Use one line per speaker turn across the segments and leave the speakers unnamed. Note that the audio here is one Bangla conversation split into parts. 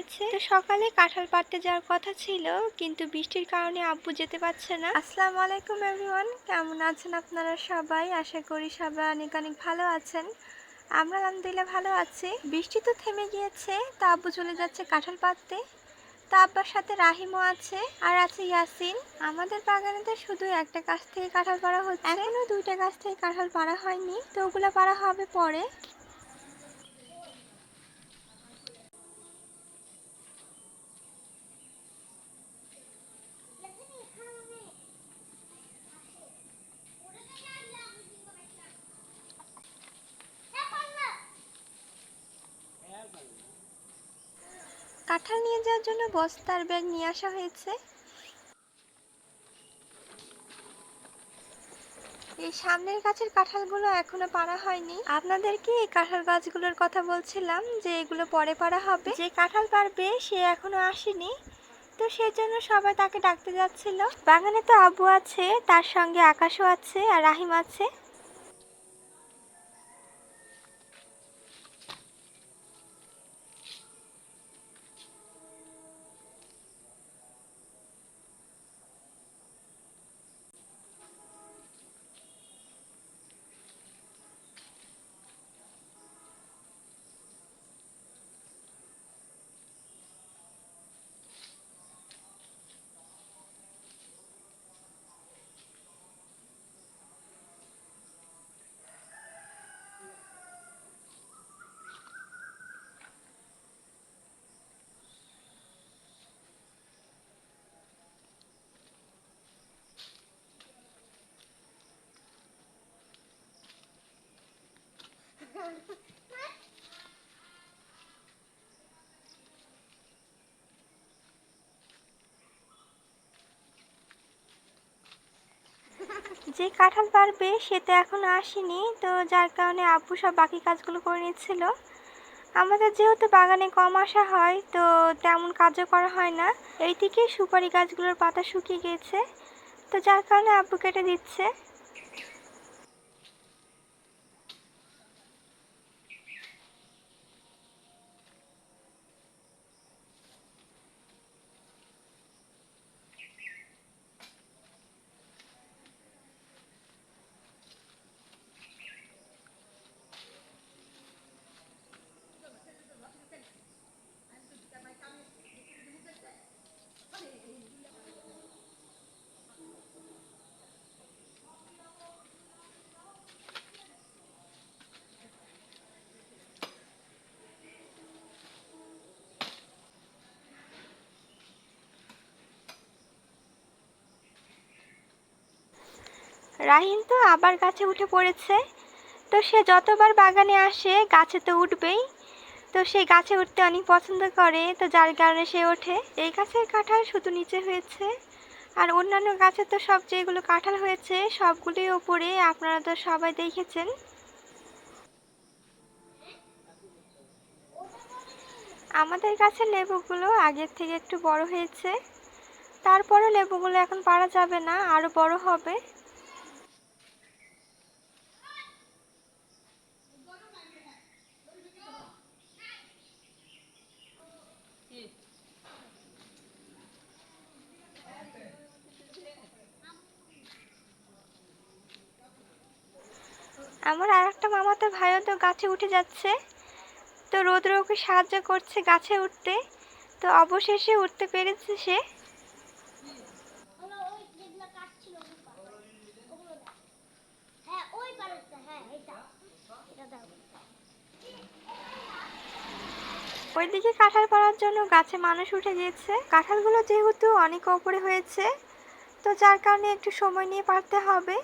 হয়েছে? তো সকালে কাঁঠাল পাড়তে যাওয়ার কথা ছিল কিন্তু বৃষ্টির কারণে আব্বু যেতে পারছে না। আসসালামু আলাইকুম এভরিওয়ান কেমন আছেন আপনারা সবাই? আশা করি সবাই অনেক অনেক ভালো আছেন। আমরা আলহামদুলিল্লাহ ভালো আছি। বৃষ্টি তো থেমে গিয়েছে তা আব্বু চলে যাচ্ছে কাঁঠাল পাড়তে। তা আব্বার সাথে রাহিমও আছে আর আছে ইয়াসিন। আমাদের বাগানেতে শুধু একটা গাছ থেকে কাঁঠাল পাড়া হচ্ছে। এখনও দুইটা গাছ থেকে কাঁঠাল পাড়া হয়নি তো ওগুলো পাড়া হবে পরে। কাঁঠাল নিয়ে যাওয়ার জন্য বস্তার ব্যাগ নিয়ে আসা হয়েছে। এই সামনের গাছের কাঁঠালগুলো এখনও পাড়া হয়নি। আপনাদেরকে এই কাঁঠাল গাছগুলোর কথা বলছিলাম যে এগুলো পরে পাড়া হবে। যে কাঁঠাল পারবে সে এখনও আসেনি। তো সেই জন্য সবাই তাকে ডাকতে যাচ্ছিল। বাগানে তো আব্বু আছে, তার সঙ্গে আকাশও আছে আর রাহিম আছে। যে কাঁঠাল পারবে সে তো এখনও আসেনি, তো যার কারণে আব্বু সব বাকি কাজগুলো করে নিচ্ছিল। আমাদের যেহেতু বাগানে কম আসা হয়, তো তেমন কাজও করা হয় না। এইদিকে সুপারি গাছগুলোর পাতা শুকিয়ে গেছে, তো যার কারণে আব্বু কেটে দিচ্ছে। রাহিন তো আবার গাছে উঠে পড়েছে। তো সে যতবার বাগানে আসে, গাছে তো উঠবেই। তো সে গাছে উঠতে অনেক পছন্দ করে, তো যার কারণে সে ওঠে। এই গাছের কাঁঠাল শুধু নিচে হয়েছে। আর অন্যান্য গাছে তো সব যেগুলো কাঁঠাল হয়েছে, সবগুলোই ওপরে। আপনারা তো সবাই দেখেছেন। আমাদের গাছের লেবুগুলো আগের থেকে একটু বড় হয়েছে। তারপরও লেবুগুলো এখন পারা যাবে না, আরও বড় হবে আমার আর একটা মামাতো ভাইও তো গাছে উঠে যাচ্ছে। তো রোদ্র ওকে সাহায্য করছে গাছে উঠতে। তো অবশেষে উঠতে পেরেছে সে। ওইদিকে কাঁঠাল পাড়ার জন্য গাছে মানুষ উঠে গিয়েছে। কাঁঠালগুলো যেহেতু অনেক ওপরে হয়েছে, তো যার কারণে একটু সময় নিয়ে পারতে হবে।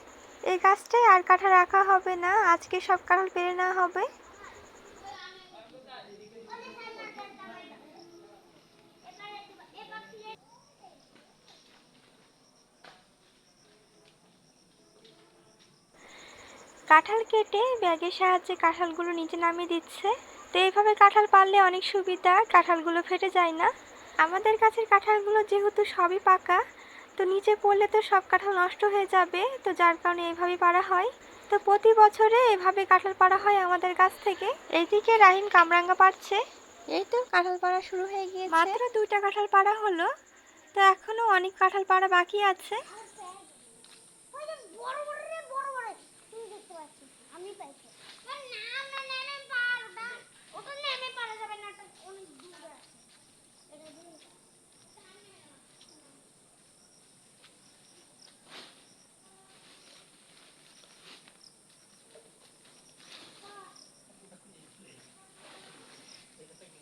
এই গাছটায় আর কাঁঠাল রাখা হবে না, আজকে সব কাঁঠাল পেরে নেওয়া হবে। কাঁঠাল কেটে ব্যাগের সাহায্যে কাঁঠালগুলো নিচে নামিয়ে দিচ্ছে। তো এইভাবে কাঁঠাল পারলে অনেক সুবিধা, কাঁঠালগুলো ফেটে যায় না। আমাদের গাছের কাঁঠালগুলো যেহেতু সবই পাকা তো নিচে পড়লে তো সব কাঁঠাল নষ্ট হয়ে যাবে তো যার কারণে এইভাবেই পারা হয়। তো প্রতি বছরে এভাবে কাঁঠাল পাড়া হয় আমাদের গাছ থেকে। এইদিকে রাহিম কামরাঙ্গা পাচ্ছে এই তো কাঁঠাল পাড়া শুরু হয়ে গিয়েছে। মাত্র দুইটা কাঁঠাল পাড়া হলো তো এখনও অনেক কাঁঠাল পাড়া বাকি আছে
ওই যে বড় বড় রে বড় বড় তুমি দেখতে পাচ্ছি আমি পাইছি না না নেমে পার ওটা ওটা নেমে পারা যাবে না ওটা অনেক দূরে আছে এটা দিয়ে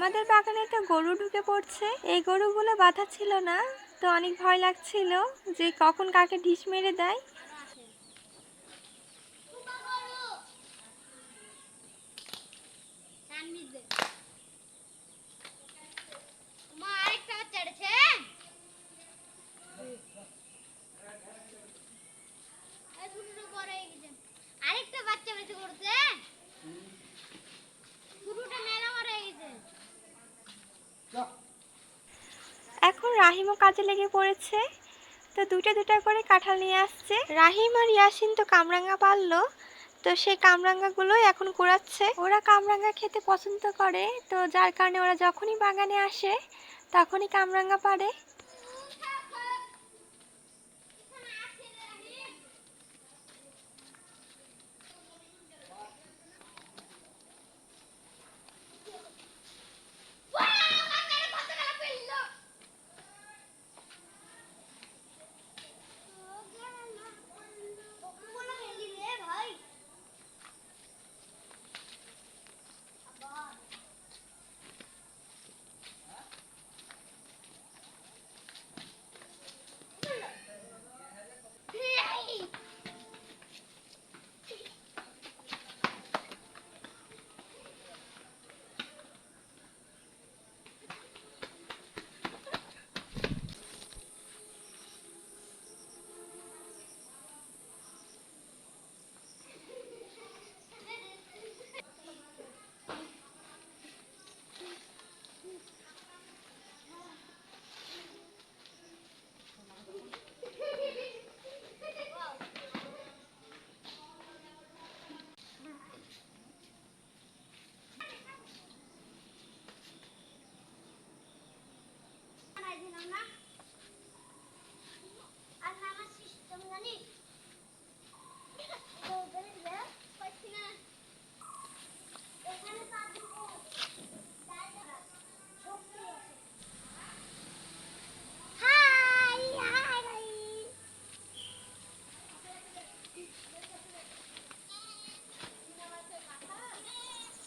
আমাদের বাগানে তো গরু ঢুকে পড়ছে। এই গরুগুলো বাধা ছিল না, তো অনেক ভয় লাগছিল যে কখন কাকে ঢিস মেরে দেয়।
আরেকটা বাচ্চা বেঁচে করছে
রাহিমও কাজে লেগে পড়েছে। তো দুটা দুটা করে কাঁঠাল নিয়ে আসছে। রাহিম আর ইয়াসিন তো কামরাঙ্গা পারল তো সেই কামরাঙ্গাগুলোই এখন কুড়াচ্ছে। ওরা কামরাঙ্গা খেতে পছন্দ করে। তো যার কারণে ওরা যখনই বাগানে আসে, তখনই কামরাঙ্গা পারে
ভাই বানাইছিলাম না আর নামার সিস্টেম জানিস তো ওখানে যা, পাচ্ছি না। এখানে পা দিবো। দাঁড়া, শক্তি আছে। হাই, হাই, হাই।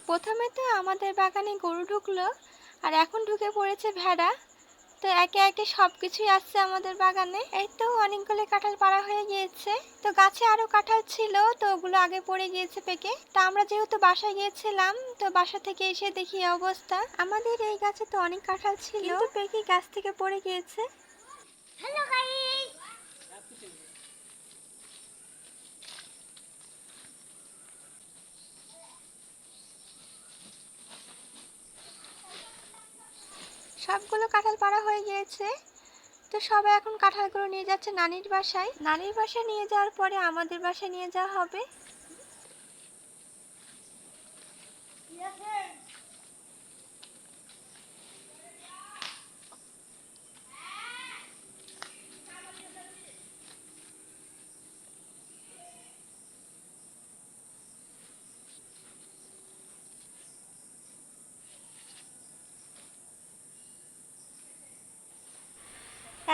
প্রথমে তো আমাদের বাগানে গরু ঢুকলো আর এখন ঢুকে পড়েছে ভেড়া। তো একে একে সব কিছুই আসছে আমাদের বাগানে। এই তো অনেকগুলো কাঁঠাল পাড়া হয়ে গিয়েছে। তো গাছে আরও কাঁঠাল ছিল, তো ওগুলো আগে পড়ে গিয়েছে পেকে। তা আমরা যেহেতু বাসায় গিয়েছিলাম, তো বাসা থেকে এসে দেখি অবস্থা। আমাদের এই গাছে তো অনেক কাঁঠাল ছিল। পেকে গাছ থেকে পড়ে গিয়েছে। সবগুলো কাঁঠাল পাড়া হয়ে গিয়েছে। তো সবাই এখন কাঁঠালগুলো নিয়ে যাচ্ছে নানির বাসায়। নানির বাসায় নিয়ে যাওয়ার পরে আমাদের বাসায় নিয়ে যাওয়া হবে।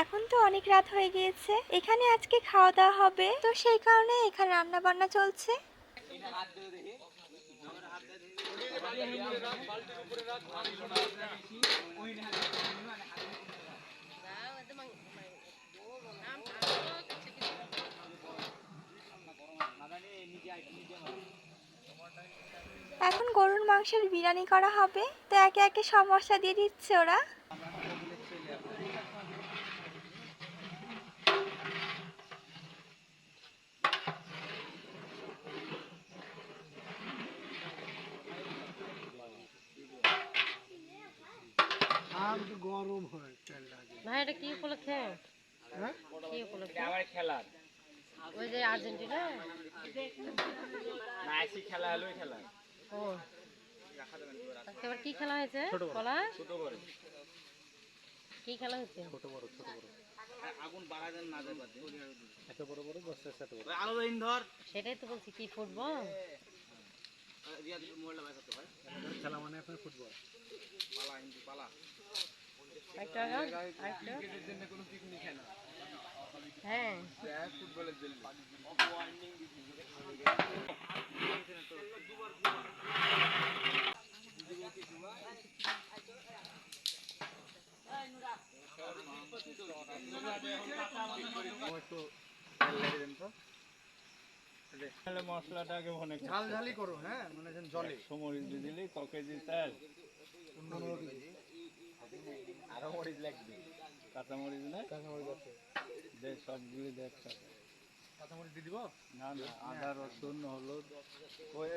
এখন তো অনেক রাত হয়ে গিয়েছে। এখানে আজকে খাওয়া দাওয়া হবে। তো সেই কারণে এখানে রান্না বান্না চলছে। এখন গরুর মাংসের বিরিয়ানি করা হবে। তো একে একে সমস্যা দিয়ে দিচ্ছে ওরা।
গরম হয়
ভাই এটা কি উপলক্ষে?
হ্যাঁ?
কি উপলক্ষে?
আবার খেলার।
ওই যে আর্জেন্টিনা?
না খেলা হলোই খেলা।
ও। আজকে কি খেলা হয়েছে? বলা
ছোট বড়।
কি খেলা হয়েছে?
আগুন বাড়া দেন না দেবার এত বড় বড় বস্তা এত বড়। আলো দিন ধর।
সেটাই তো বলছি কি ফুটবল?
মোবাইলটা করতে পারে। খেলা মানে ফুটবল। পালা হিন্দি পালা।
একটা গান আরেকটা
কোনো পিকনিক খেলা
হ্যাঁ।
ফুটবলের জন্য মশলাটা আগে
ঝাল ঝালি করো হ্যাঁ মানে জলে।
মরিচ দিলে ক কেজি তেল। আরও মরিচ লাগবে। কাঁচা মরিচ না?
কাঁচামরিচ আছে।
দে সবগুলি দেখ
কাঁচামরিচ দিয়ে দিব?
না না আদা রসুন হলুদ। ওই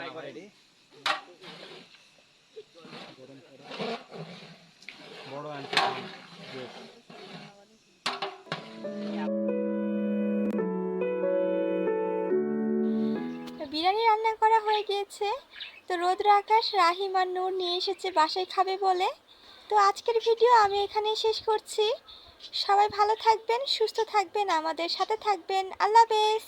বাই করে। দি বড় আনছি।
বিরিয়ানি রান্না করা হয়ে গিয়েছে। তো রোদ্র আকাশ রাহিম আর নূর নিয়ে এসেছে বাসায় খাবে বলে। তো আজকের ভিডিও আমি এখানে শেষ করছি। সবাই ভালো থাকবেন, সুস্থ থাকবেন, আমাদের সাথে থাকবেন। আল্লাহ হাফেজ।